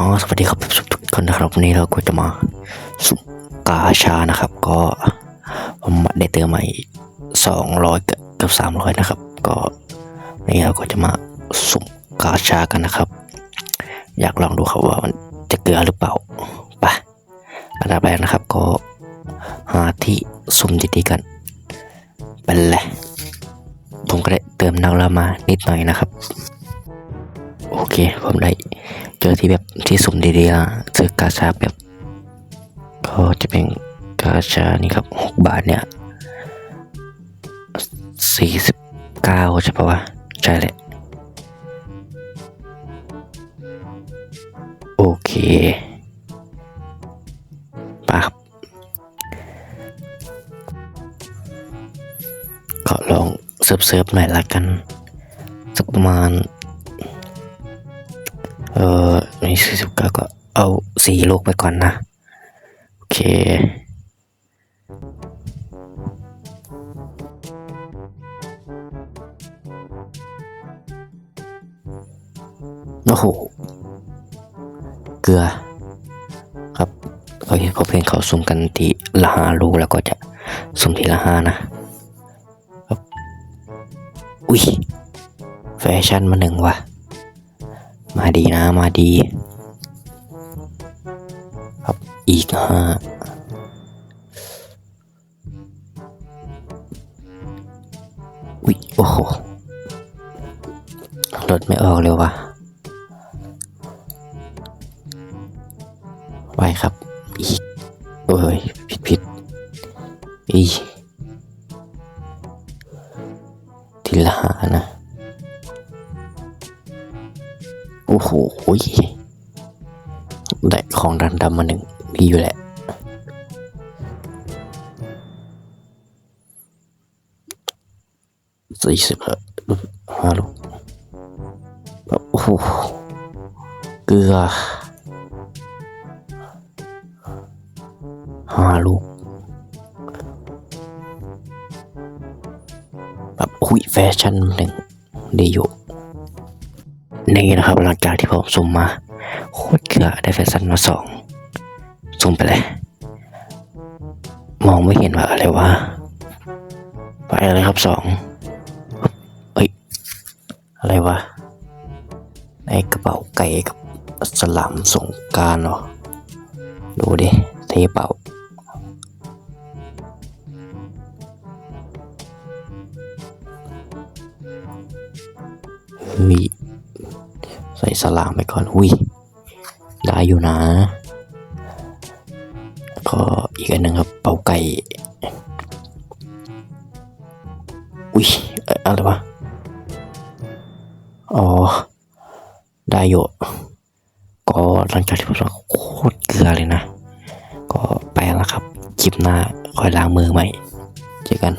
ก็สวัสดีครับทุกคนนะครับวันนี้เราก็จะมาสุกาชานะครับ ก็ผมได้เติมใหม่สองร้อยกับสามร้อยนะครับ ก็วันนี้เราก็จะมาสุกาชากันนะครับ อยากลองดูครับว่ามันจะเกลือหรือเปล่าไปอันดับแรกนะครับก็หาที่สุ่มดีๆกันไปเลยผมก็ได้เติมนักละมานิดหน่อยนะครับ โอเคผมได้ เจอที่แบบที่สุ่มดีๆละเจอกาชาแบบก็จะเป็นกาชานี่ครับหกบาทเนี่ยสี่สิบเก้าใช่ปะวะใช่แหละโอเคปะครับก็ลองเซิร์ฟๆหน่อยละกัน สักประมาณ เออนี่สี่สิบเก้าก็เอาสี่ลูกไปก่อนนะ โอเคโอ้โห เกลือ ครับเขาเห็นเขาเพลงเขาสุ่มกันทีละห้าลูกแล้วก็จะสุ่มทีละห้านะครับ อุ้ย แฟชั่นมาหนึ่งว่ะ มาดีนะมาดี ครับอีกห้าอุ๊ยโอ้โหรถไม่ออกเลยวะไว้ครับอีกโอ้ยผิดผิดอีทีละหานะ โอ้โหได้ของดันดำมาหนึ่งดีอยู่แหละ สี่สิบห้าลูกโอ้โห เกลือห้าลูกแบบคุยแฟชั่นหนึ่งดีอยู่ นี่นะครับหลังจากที่ผมสุ่มมา โคตรเกลือได้แฟชั่นมาสองสุ่มไปเลย มองไม่เห็นว่าอะไรวะไปเลยครับสองเอ้ย อะไรวะในกระเป๋าไก่กับสลัมสงการเหรอ ดูดิเทเป่าเฮ้ย ส่สลามไปก่อนหุยได้อยู่นะ ก็อีกอันหนึ่งครับเป่าไก่ อุ้ยอะไรวะ อ๋อ ได้อยู่ ก็หลังจากที่ผมโคตรเกลือเลยนะ ก็ไปแล้วครับ คลิปหน้าคอยล้างมือใหม่ เจอกัน